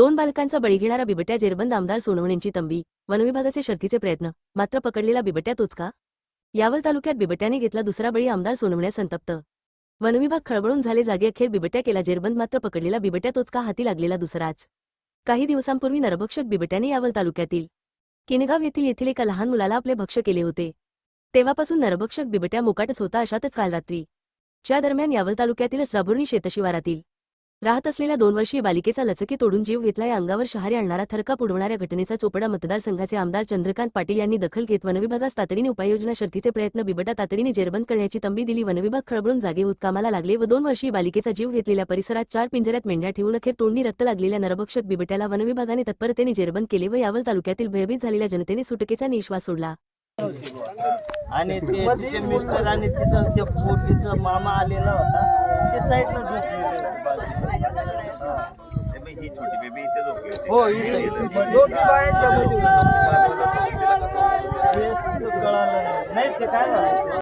दोन बालकांचा बळी घेणारा बिबट्या जेरबंद आमदार सोनवणेंची तंबी वनविभागाचे शर्थीचे प्रयत्न मात्र पकडलेला बिबट्या तोच का यावल तालुक्यात बिबट्याने घेतला दुसरा बळी आमदार सोनवण्या संतप्त. वनविभाग खळबळून झाले जागे अखेर बिबट्या केला जेरबंद मात्र पकडलेला बिबट्या तोच का हाती लागलेला दुसराच. काही दिवसांपूर्वी नरभक्षक बिबट्याने यावल तालुक्यातील किनगाव येथील येथील एका लहान मुलाला आपले भक्ष्य केले होते. तेव्हापासून नरभक्षक बिबट्या मोकाटच होता अशातच काल रात्री च्या दरम्यान यावल तालुक्यातील राबुर्णी शेतशिवारातील राहत असलेल्या दोन वर्षीय बालिकेचा लचकी तोडून जीव घेतला. या अंगावर शहारे आणणारा थरकाप उडवणाऱ्या घटनेचा चोपडा मतदारसंघाचे आमदार चंद्रकांत पाटील यांनी दखल घेत वनविभागास तातडीने उपाययोजना शर्तीचे प्रयत्न बिबटा तातडीने जेरबंद करण्याची तंबी दिली. वनविभाग खळबळून जागे होत कामाला लागले व दोन वर्षीय बालिकेचा जीव घेतलेल्या परिसरात चार पिंजऱ्यात मेंढ्या ठेवून अखेर तोंडी रक्त लागलेल्या नरभक्षक बिबट्याला वनविभागाने तत्परतेने जेरबंद केले व यावल तालुक्यातील भयभीत झालेल्या जनतेने सुटकेचा निश्वास सोडला. आणि ते मिस्टर आणि मामा आलेला होता ते साईडला ही छोटी बेबी इथे झोपली होती हो. नाही ते काय झालं